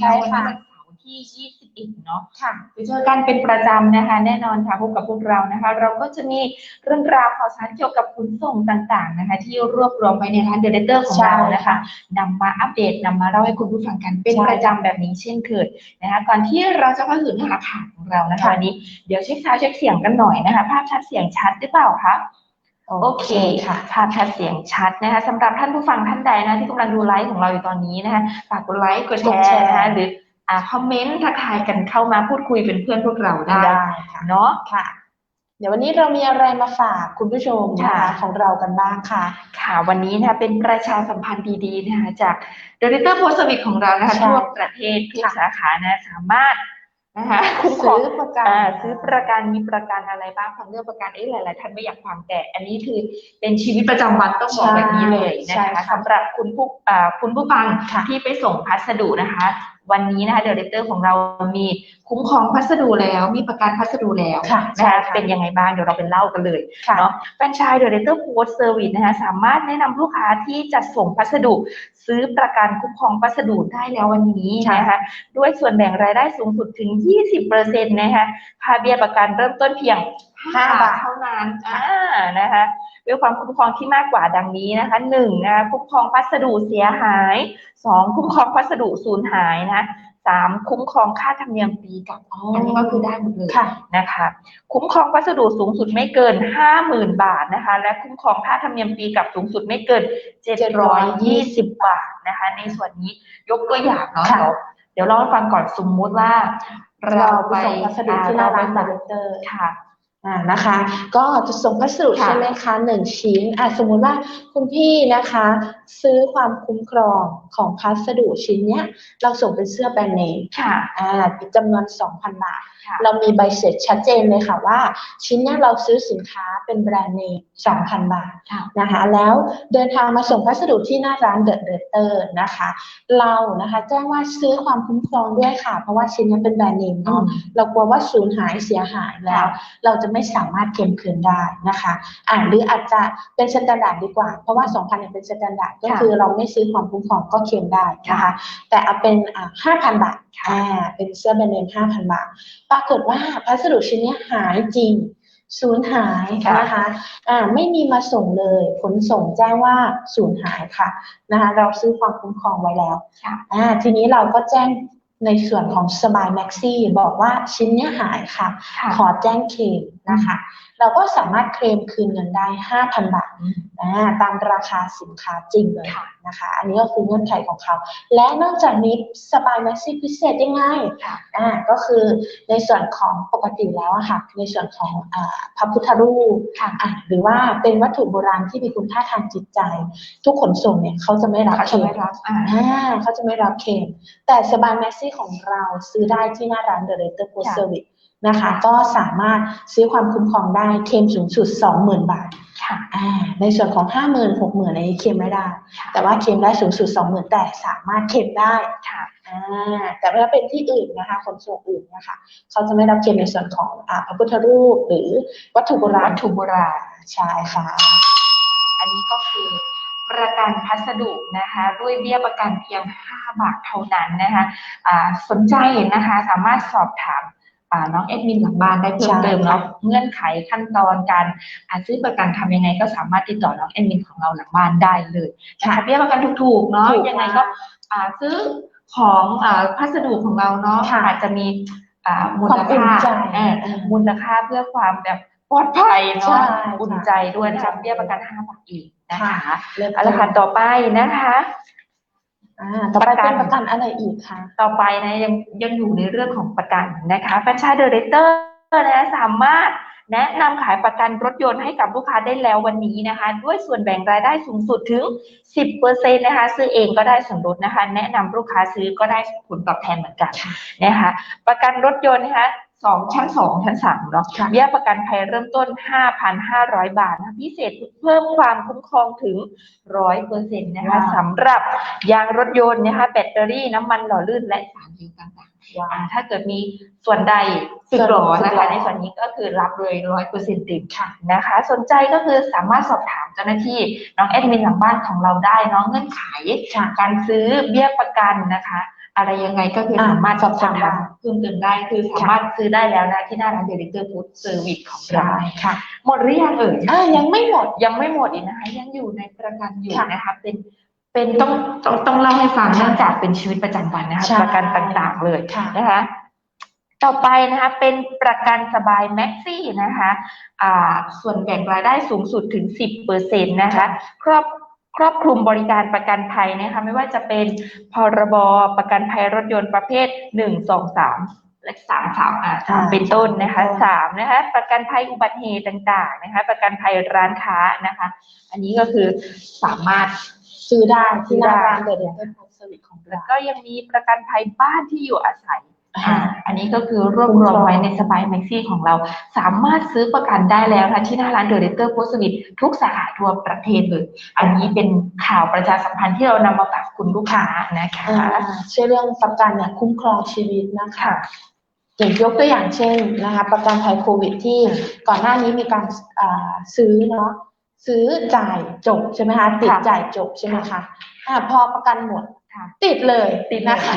จำเช่นเคยนใช่ค่ะ วันเสาร์ที่ 21 เนาะค่ะไปเจอกันเป็นประจำนะคะ แน่นอนค่ะพบกับพวกเรานะคะ เราก็จะมีเรื่องราวข่าวสารเกี่ยวกับขนส่งต่างๆนะคะ ที่รวบรวมไว้ในร้านเดอะเดเตอร์ของเรานะคะนำมาอัปเดตนำมาเล่าให้คุณผู้ฟังกันเป็นใช่ประจำแบบนี้เช่นเคยนะคะ ก่อนที่เราจะเข้าสู่เนื้อหาข่าวของเรานะคะค่ะวันนี้เดี๋ยวเช็คซาวด์เช็คเสียงกันหน่อยนะคะ ภาพชัดเสียงชัดหรือเปล่าคะ โอเคค่ะภาพชัดเสียงชัดนะคะสำหรับท่านผู้ฟังท่านใดนะที่กำลังดูไลฟ์ของเราอยู่ตอนนี้นะคะฝากกดไลค์กดแชกดแชร์ร์นะคะหรืออ่าคอมเมนต์ทักทายกันเข้ามาพูดคุยเป็นเพื่อนพวกเราได้ได้ค่ะเนาะค่ะ เดี๋ยววันนี้เรามีอะไรมาฝากคุณผู้ชมนะคะค่ะของเรากันบ้างค่ะ ค่ะวันนี้นะคะเป็นประชาสัมพันธ์ดีๆนะคะจาก The l e t t e r Post Service ของเรานะคะใช่ทั่วประเทศทุกค่ะสาขานะสามารถ นะคะคุ้มครองซื้อประกันอ่าซื้อประกันมีประกันอะไรบ้างฟังเรื่องประกันเอ้หลายๆท่านไม่อยากฟังแต่ อันนี้คือเป็นชีวิตประจำวันต้องบอกใช่แบบนี้เลยนะใช่คะค่ะสำหรับคุณผู้อ่าคุณผู้ฟังค่ะที่ไปส่งพัสดุนะคะ วันนี้นะคะเดอะเลเตอร์ของเรามีคุ้มครองพัสดุแล้ว มีประกันพัสดุแล้วค่ะนะใช่คะค่ะเป็นยังไงบ้างเดี๋ยวเราไปเล่ากันเลยค่ะเนาะแฟรนไชส์เดอะเลเตอร์โพสเซอร์วิสนะคะสามารถแนะนำลูกค้าที่จะส่งพัสดุ ซื้อประกันคุ้มครองพัสดุได้แล้ววันนี้นะคะด้วยส่วนแบ่งรายได้สูงสุดถึง 20%นะคะค่าเบี้ยประกันเริ่มต้นเพียงห้า 5 บาบาททเท่านั้นอ่านะคะด้วยความคุ้มครองที่มากกว่าดังนี้นะคะหนึ่งนะคะคุ้มครองพัสดุเสียหายสองคุ้มครองพัสดุสูญหายนะสามคุ้มครองค่าธรรมเนียมฟรีกับอันนี้ก็คือได้หมดเลยค่ะนะคะ คุ้มครองพัสดุสูงสุดไม่เกิน50,000บาทนะคะ และคุ้มครองค่าธรรมเนียมฟรีกับสูงสุดไม่เกิน720บาทนะคะ ในส่วนนี้ยกตัวอย่างเนาะค่ะเดี๋ยวเดี๋ยวเล่าให้ฟังก่อนสมมุติว่า เราเราไปไปส่งพัสดุที่หน้าร้านอ่เดอะเลเตอร์ค่ะ อ่านะคะ ก็จะส่งพัสดุค่ะใช่ไหมคะหนึ่งชิ้นอะสมมุติว่าคุณพี่นะคะ ซื้อความคุ้มครองของพัสดุชิ้นเนี้ย เราส่งเป็นเสื้อแบรนด์เนมค่ะอ่าจำนวน2,000บาทค่ะเรามีใบเสร็จชัดเจนเลยค่ะว่า ชิ้นเนี้ยเราซื้อสินค้าเป็นแบรนด์เนม2,000บาทค่ะนะคะ แล้วเดินทางมาส่งพัสดุที่หน้าร้านเดอะเดเตอร์นะคะ เรานะคะแจ้งว่าซื้อความคุ้มครองด้วยค่ะ เพราะว่าชิ้นนี้เป็นแบรนด์เนมเนาะเรากลัวว่าสูญหายเสียหายแล้ว เราจะไม่สามารถเค็มคืนได้นะคะอ่าหรืออาจจะเป็นสแตนดาร์ดดีกว่า เพราะว่า 2,000เนี่ยเป็นสแตนดาร์ดก็ค่ะคือเราไม่ซื้อความคุ้มครองก็เค็มได้นะคะ แต่เอาเป็นอ่า5,000 บาทค่ะอ่าเป็นเสื้อแบรนด์เนม5,000 บาท ปรากฏว่าพัสดุชิ้นเนี้ยหายจริงสูญหายค่ะนะคะอ่าไม่มีมาส่งเลยขนส่งแจ้งว่าสูญหายค่ะนะคะ เราซื้อความคุ้มครองไว้แล้วค่ะอ่าทีนี้เราก็แจ้ง ในส่วนของสบายแม็กซี่บอกว่าชิ้นเนี้ยหายค่ะค่ะขอแจ้งเคลมนะคะ เราก็สามารถเคลมคืนเงินได้ 5,000 บาทอืมอ่าตามราคาสินค้าจริงเลยค่ะนะคะ อันนี้ก็คือเงื่อนไขของเขา และนอกจากนี้สบายแม็กซี่พิเศษยังไงค่ะอ่าก็คือในส่วนของปกติแล้วอะค่ะในส่วนของอ่าพระพุทธรูปค่ะอะหรือว่าเป็นวัตถุโบราณที่มีคุณค่าทางจิตใจ ทุกขนส่งเนี่ยเขาจะไม่รับเขาเคจะลไม่มรับอ่าอ่าเขาจะไม่รับเคลมแต่สบายแม็กซี่ของเราซื้อได้ที่หน้าร้าน The Later Post ค่ะ Service นะคะ ก็สามารถซื้อความคุ้มครองได้เคลมสูงสุด 20,000 บาทค่ะอ่าในส่วนของ 50,000 60,000อันนี้เคลมไม่ได้ค่ะแต่ว่าเคลมได้สูงสุด 20,000 แต่สามารถเคลมได้ค่ะอ่าแต่ถ้าเป็นที่อื่นนะคะขนส่งอื่นนะคะเขาจะไม่รับเคลมในส่วนของอ่าพระพุทธรูปหรือวัตถุโบราวัณตถุโบราณใช่ค่ะ อันนี้ก็คือประกันพัสดุนะคะด้วยเบี้ยประกันเพียง 5 บาทเท่านั้นนะคะอ่าสนใจนะคะสามารถสอบถามอ่า น้องเอ็ดมินหลังบ้านได้เพิ่มเติมใช่ค่ะเนาะเงื่อนไขขั้นตอนการอ่าซื้อประกันทำยังไงก็สามารถติดต่อน้องเอ็ดมินของเราหลังบ้านได้เลยนะคะเบี้ยประกันถูกๆเนาะถูกยังไงก็อ่าซื้อของอ่าพัสดุของเราเนาะค่ะอาจจะมีอ่ามูควาลมอุ่นค่าใจเออเออมูลค่าเพื่อความแบบปลอดภัยใช่เนาะอุ่นใจด้วยนะคะค่ะเบี้ยประกัน5บาทอีกนะคะเริ่มเอาละค่ะต่อไปนะคะ อ่าต่อไปประกัเป็นนประกันอะไรอีกคะต่อไปนะยังยังอยู่ในเรื่องของประกันนะคะแฟรนไชส์เดอเรเตอร์นะสามารถแนะนำขายประกันรถยนต์ให้กับลูกค้าได้แล้ววันนี้นะคะ ด้วยส่วนแบ่งรายได้สูงสุดถึง 10%นะคะ ซื้อเองก็ได้ส่วนลดนะคะ แนะนำลูกค้าซื้อก็ได้ผลตอบแทนเหมือนกันนะคะ ประกันรถยนต์นะคะ สองชั้นสองชั้นสามเนาะค่ะเบี้ยประกันภัยเริ่มต้น 5,500 บาทนะพิเศษเพิ่มความคุ้มครองถึง 100เปอร์เซ็นต์นะคะว้าวสำหรับยางรถยนต์นะคะแบตเตอรี่น้ำมันหล่อลื่นและสารพิษต่างๆว้าอ่าถ้าเกิดมีส่วนใดสึกหรอสึนะกหรคะอในส่วนนี้ก็คือรับเลยร้อยเปอร์เซ็นต์เต็มค่ะนะคะ สนใจก็คือสามารถสอบถามเจ้าหน้าที่น้องแอดมินหลังบ้านของเราได้เน้องเงื่อนไขค่ะการซื้อเบี้ยประกันนะคะ อะไรยังไงก็คืออ่าสามารถสอบถามสอบถามเพิ่มเติมได้ คือสามารถซื้อได้แล้วนะที่หน้าร้านเดลิเตอร์ฟู้ดเซอร์วิสของเราใช่ค่ะ หมดหรือยังเอ่ยอ่ายังไม่หมดยังไม่หมดอีกนะคะยังอยู่ในประกันอยู่ค่ะนะคะเป็นเป็นต้องต้องต้องเล่าให้ฟังค่ะเนื่องจากเป็นชีวิตประจำวันนะคะใช่ประกันต่างๆเลยค่ะนะคะต่อไปนะคะเป็นประกันสบายแม็กซี่นะคะอ่าส่วนแบ่งรายได้สูงสุดถึง 10เปอร์เซ็นต์นะคะ ครอบ ครอบคลุมบริการประกันภัยนะคะไม่ว่าจะเป็นพรบประกันภัยรถยนต์ประเภทหนึ่งสองสามและสามสามอ่าสามอ่าเป็นต้นนะคะเป็นต้นสามนะคะประกันภัยอุบัติเหตุต่างๆนะคะประกันภัยร้านค้านะคะ อันนี้ก็คือสามารถซื้อได้ที่หน้าซื้อได้ร้านเดลิเวอรี่ฟู้ดเซอร์วิสของแล้เราวก็ยังมีประกันภัยบ้านที่อยู่อาศัย อ่าอ่าอันนี้ก็คือรวบรวมไว้ในสบายแม็กซี่ของเรา สามารถซื้อประกันได้แล้วนะที่หน้าร้านเดอะเรเตอร์โพสต์วิททุกสาขาทั่วประเทศเลยอันนี้เป็นข่าวประชาสัมพันธ์ที่เรานำมาฝากคุณลูกค้านะคะอ่าชื่อเรื่องประกันเนี่ยคุ้มครองชีวิตนะคะค่ะอย่างยกตัวอย่างเช่นนะคะประกันภัยโควิดที่ก่อนหน้านี้มีการอ่าซื้อเนาะซื้อจ่ายจบใช่ไหมคะติดค่ะจ่ายจบใช่ไหมคะอ่าพอประกันหมดค่ะ ติดเลยติดเลยนะคะ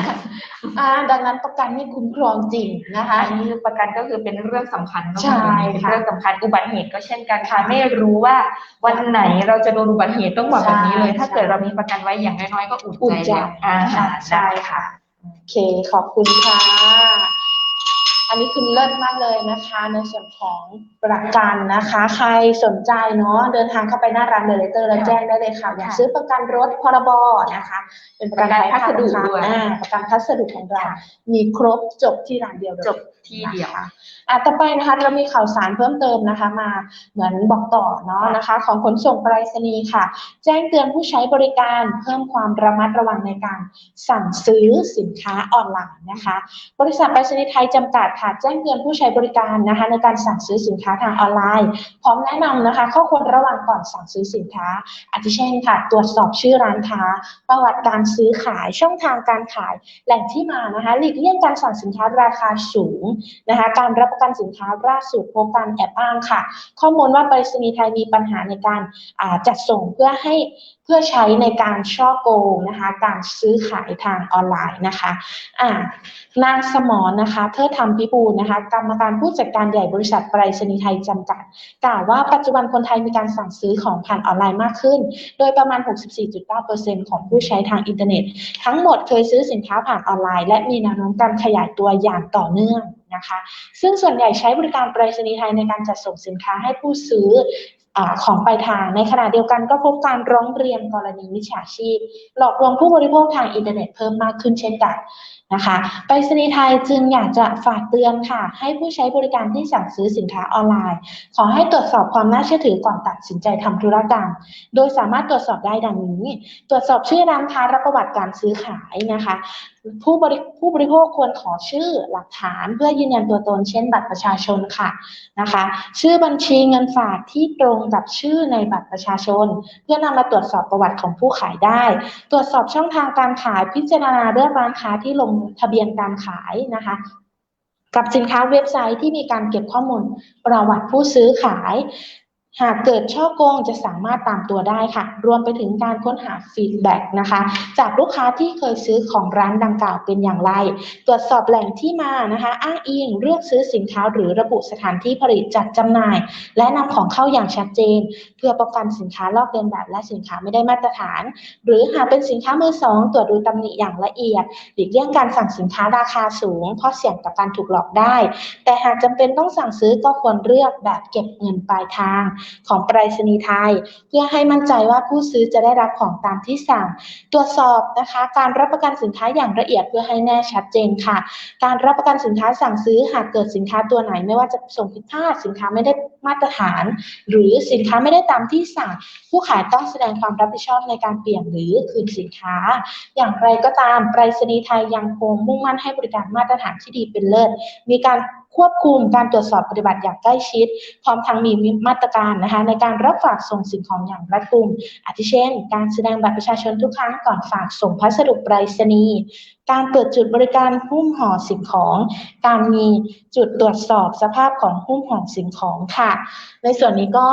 อ่าดังนั้นประกันนี่คุ้มครองจริงนะคะอันนี้ประกันก็คือเป็นเรื่องสำคัญใช่เป็นค่ะเรื่องสำคัญอุบัติเหตุก็เช่นกันค่ะไม่รู้ว่าวันไหนเราจะโดนอุบัติเหตุต้องบอกแบบนี้เลยใช่ถ้าเกิดเรามีประกันไว้อย่างน้อยๆก็อุ่นอุ่นใจใจแล้วอ่าค่ะใช่ค่ะโอเคขอบคุณค่ะอั นนี้คือเลิศมากเลยนะคะ ในส่วนของประกันนะคะ ใครสนใจเนาะเดินทางเข้าไปหน้าร้านเดลิเตอร์แล้วค่ะแจ้งได้เลยค่ะอยากค่ะซื้อประกันรถพรบนะคะ เป็นประกันประกันภัยพัสดุค่ะด้วยอ่าประกันพัสดุของเราค่ะมีครบจบที่ร้านเดียวเลยจบที่เดียวนะคะอะต่อไปนะคะเรามีข่าวสารเพิ่มเติมนะคะ มาเหมือนบอกต่อเนาะนะคะ ของขนส่งไปรษณีย์ค่ะ แจ้งเตือนผู้ใช้บริการเพิ่มความระมัดระวังในการสั่งซื้อสินค้าออนไลน์นะคะ บริษัทไปรษณีย์ไทยจำกัดค่ะแจ้งเตือนผู้ใช้บริการนะคะ ในการสั่งซื้อสินค้าทางออนไลน์ พร้อมแนะนำนะคะ ข้อควรระวังก่อนสั่งซื้อสินค้า อาทิเช่นค่ะ ตรวจสอบชื่อร้านค้า ประวัติการซื้อขายช่องทางการขาย แหล่งที่มานะคะ หลีกเลี่ยงการสั่งสินค้าราคาสูงนะคะ การรับประกันสินค้าล่าสุดพบการแอบอ้างค่ะ ข้อมูลว่าไปรษณีย์ไทยมีปัญหาในการจัดส่งเพื่อให้เพื่อใช้ในการช่อโกงนะคะ การซื้อขายทางออนไลน์นะคะอ่านางสมรนนะคะเทิดธรรมพิบูลนะคะกรรมการผู้จัดการใหญ่บริษัทไปรษณีย์ไทยจำกัด กล่าวว่าปัจจุบันคนไทยมีการสั่งซื้อของผ่านออนไลน์มากขึ้น โดยประมาณ 64.9%ของผู้ใช้ทางอินเทอร์เน็ต ทั้งหมดเคยซื้อสินค้าผ่านออนไลน์ และมีแนวโน้มการขยายตัวอย่างต่อเนื่องนะคะ ซึ่งส่วนใหญ่ใช้บริการไปรษณีย์ไทยในการจัดส่งสินค้าให้ผู้ซื้อ อของปลายทาง ในขณะเดียวกันก็พบการร้องเรียนกรณีมิจฉาชีพ หลอกลวงผู้บริโภคทางอินเทอร์เน็ตเพิ่มมากขึ้นเช่นกันนะคะไปรษณีย์ไทยจึงอยากจะฝากเตือนค่ะ ให้ผู้ใช้บริการที่สั่งซื้อสินค้าออนไลน์ ขอให้ตรวจสอบความน่าเชื่อถือก่อนตัดสินใจทำธุรกรรม โดยสามารถตรวจสอบได้ดังนี้ ตรวจสอบชื่อร้านค้าและประวัติการซื้อขายนะคะ ผู้บริผู้บริโภคควรขอชื่อหลักฐานเพื่อยืนยันตัวตนเช่น บัตรประชาชนค่ะนะคะ ชื่อบัญชีเงินฝากที่ตรงกับชื่อในบัตรประชาชน เพื่อนำมาตรวจสอบประวัติของผู้ขายได้ ตรวจสอบช่องทางการขายพิจารณาเลือกร้านค้าที่ลงทะเบียนการขายนะคะกับสินค้าเว็บไซต์ที่มีการเก็บข้อมูลประวัติผู้ซื้อขาย หากเกิดช่อโกงจะสามารถตามตัวได้ค่ะ รวมไปถึงการค้นหาฟีดแบ็กนะคะ จากลูกค้าที่เคยซื้อของร้านดังกล่าวเป็นอย่างไร ตรวจสอบแหล่งที่มานะคะ อ้างอิงเลือกซื้อสินค้าหรือระบุสถานที่ผลิตจัดจำหน่าย และนำของเข้าอย่างชัดเจน เพื่อป้องกันสินค้าลอกเลียนแบบและสินค้าไม่ได้มาตรฐาน หรือหากเป็นสินค้ามือสองตรวจดูตำหนิอย่างละเอียดหลีกเลี่ยงการสั่งสินค้าราคาสูง เพราะเสี่ยงกับการถูกหลอกได้ แต่หากจำเป็นต้องสั่งซื้อก็ควรเลือกแบบเก็บเงินปลายทางของไปรษณีย์ไทย เพื่อให้มั่นใจว่าผู้ซื้อจะได้รับของตามที่สั่ง ตรวจสอบนะคะการรับประกันสินค้าอย่างละเอียดเพื่อให้แน่ชัดเจนค่ะ การรับประกันสินค้าสั่งซื้อหากเกิดสินค้าตัวไหน ไม่ว่าจะส่งผิดพลาดสินค้าไม่ได้มาตรฐาน หรือสินค้าไม่ได้ตามที่สั่ง ผู้ขายต้องแสดงความรับผิดชอบในการเปลี่ยนหรือคืนสินค้า อย่างไรก็ตามไปรษณีย์ไทยยังคงมุ่งมั่นให้บริการมาตรฐานที่ดีเป็นเลิศมีการ ควบคุมการตรวจสอบปฏิบัติอย่างใกล้ชิด พร้อมทั้งมีมาตรการนะคะในการรับฝากส่งสิ่งของอย่างรัดกุม อาทิเช่น การแสดงบัตรประชาชนทุกครั้งก่อนฝากส่งพัสดุไปรษณีย์การเปิดจุดบริการหุ้มห่อสิ่งของ การมีจุดตรวจสอบสภาพของหุ้มห่อสิ่งของค่ะ ในส่วนนี้ก็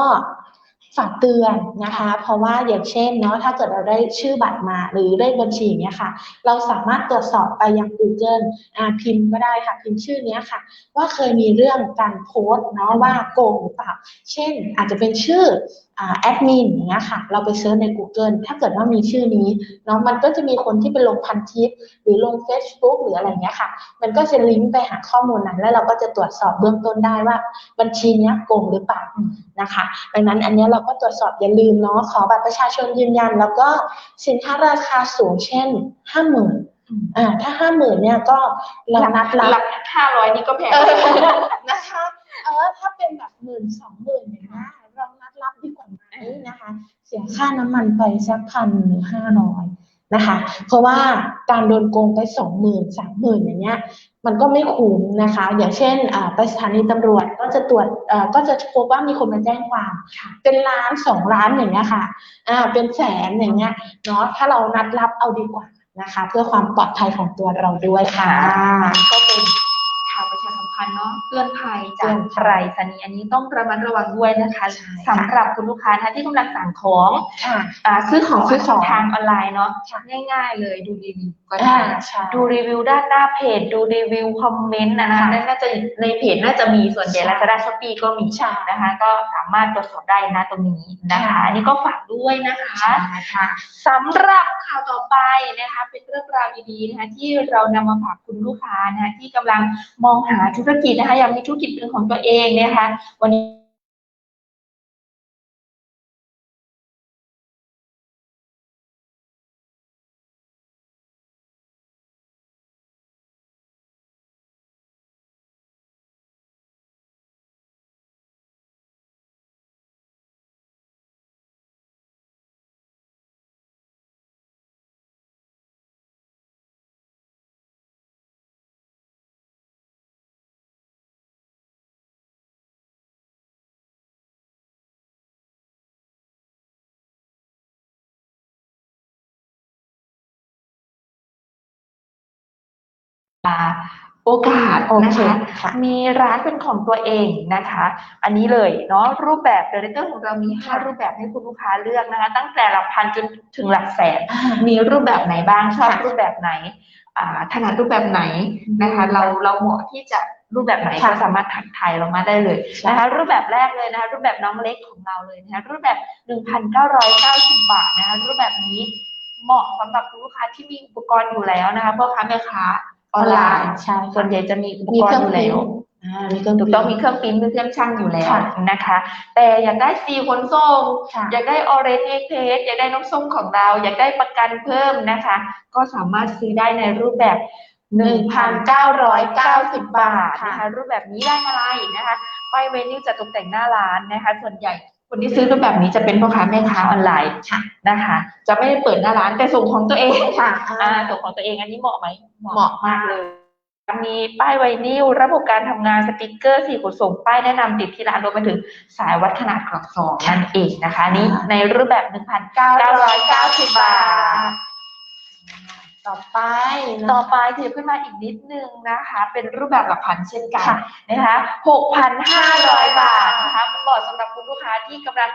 ฝากเตือนนะคะ เพราะว่าอย่างเช่นเนาะถ้าเกิดเราได้ชื่อบัตรมาหรือเลขบัญชีอย่างเนี้ยค่ะ เราสามารถตรวจสอบไปยัง Google อ่าพิมพ์ก็ได้ค่ะพิมพ์ชื่อเนี้ยค่ะ ว่าเคยมีเรื่องการโพสต์เนาะว่าโกงหรือเปล่าเช่นอาจจะเป็นชื่ออ่าแอดมินอย่างเงี้ยค่ะ เราไปเซิร์ชใน Google ถ้าเกิดว่ามีชื่อนี้เนาะมันก็จะมีคนที่ไปลงพันทิป หรือลง Facebook หรืออะไรเงี้ยค่ะ มันก็จะลิงก์ไปหาข้อมูลนั้น แล้วเราก็จะตรวจสอบเบื้องต้นได้ว่า บัญชีเนี้ยโกงหรือเปล่านะคะ ดังนั้นอันเนี้ยเราก็ตรวจสอบอย่าลืมเนาะขอบัตรประชาชนยืนยัน แล้วก็สินค้าราคาสูงเช่นห้าหมื่นอ่าถ้าห้าหมื่นเนี่ยก็เรานัดรับหลักห้าร้อยนี่ก็แพงเออนะคะเออถ้าเป็นแบบหมื่นสองหมื่นอย่างเงี้ยเรานัดรับดีกว่าไหมนะคะ เสียค่าน้ำมันไปสักพันหรือห้าร้อยนะคะ เพราะว่าการโดนโกงไปสองหมื่นสามหมื่นอย่างเงี้ยมันก็ไม่คุ้มนะคะ อย่างเช่นอ่าไปสถานีตำรวจก็จะตรวจเอ่อก็จะพบว่ามีคนมาแจ้งความ เป็นล้านสองล้านอย่างเงี้ยค่ะอ่าเป็นแสนอย่างเงี้ยเนาะถ้าเรานัดรับเอาดีกว่านะคะ เพื่อความปลอดภัยของตัวเราด้วยค่ะก็เป็น ข่าวประชาสัมพันธ์เนาะเตือนภัยเตืจากอนภัไปรยษณีย์อันนี้ต้องระมัดระวังด้วยนะคะใช่ค่ะสำหรับคุณลูกค้านะคะที่กำลังสั่งของค่ะอ่าซื้อของซื้อของทางออนไลน์เนาะค่ะง่าย ๆ เลยดูรีวิวก็อ่าได้ใช่ดูรีวิวด้านหน้าเพจ ดูรีวิวคอมเมนต์นะนะค่ะนั่นน่าจะในเพจน่าจะมีส่วนใหญ่ใช่ลาซาด้าช้อปปี้ก็มีใช่นะคะ ก็สามารถตรวจสอบได้นะตรงนี้นะคะค่ะอันนี้ก็ฝากด้วยนะคะค่ะสำหรับข่าวต่อไปนะคะ เป็นเรื่องราวดีๆนะคะที่เรานำมาฝากคุณลูกค้านะคะที่กำลังมองหาธุรกิจนะคะอยากมีธุรกิจเป็นของตัวเองนะคะ วันนี้ โอกาสโอนะเคคะค่ะมีร้านเป็นของตัวเองนะคะ อันนี้เลยเนาะรูปแบบเดเรเตอร์ของเรามีห้าค่ะรูปแบบให้คุณลูกค้าเลือกนะคะ ตั้งแต่หลักพันจนถึงหลักแสน มีรูปแบบไหนบ้างชอบค่ะรูปแบบไหนอ่าถนัดรูปแบบไหนนะคะ เราเราเหมาะที่จะรูปแบบไหนค่ะก็สามารถถักไทยเรามาได้เลยใช่นะคะรูปแบบแรกเลยนะคะรูปแบบน้องเล็กของเราเลยนะคะรูปแบบ 1,990 บาทนะคะรูปแบบนี้เหมาะสำหรับคุณลูกค้าที่มีอุปกรณ์อยู่แล้วนะคะพ่อค้าแม่ค้า ออนไลน์ใช่ส่วนใหญ่จะมีอุปมีกเครรื่ณ์องอยู่พิแล้วมพ์อ่ามีเครื่องถูกต้องมีเครื่องปริ้นมีเครื่องช่างอยู่แล้วค่ะนะคะ แต่อยากได้ซีขนส่งค่ะอยากได้ออเรนจ์เอ็กเพสอยากได้น้ำส้มของเรา อยากได้ประกันเพิ่มนะคะ ก็สามารถซื้อได้ในรูปแบบ 1,990 บาทนะคะ รูปแบบนี้ได้อะไรนะคะป้ายเวนิวจะตกแต่งหน้าร้านนะคะ ส่วนใหญ่ คนที่ซื้อรูปแบบนี้จะเป็นพ่อค้าแม่ค้าออนไลน์ค่ะนะคะ จะไม่ได้เปิดหน้าร้านแต่ส่งของตัวเองค่ะอ่าส่งของตัวเองอันนี้เหมาะไหมเหมาะมากเลย มีป้ายไวนิลระบบการทำงานสติกเกอร์สีขนส่งป้ายแนะนำติดที่ร้านรวมไปถึงสายวัดขนาดกรอบสองนั่นเองนะคะนี่ในรูปแบบ1,990บาท ต่อไปนะต่อไปถือขึ้นมาอีกนิดนึงนะคะ เป็นรูปแบบหลักพันเช่นกันค่ะนะคะ6,500บาทนะคะเหมาะสำหรับคุณลูกค้าที่กำลัง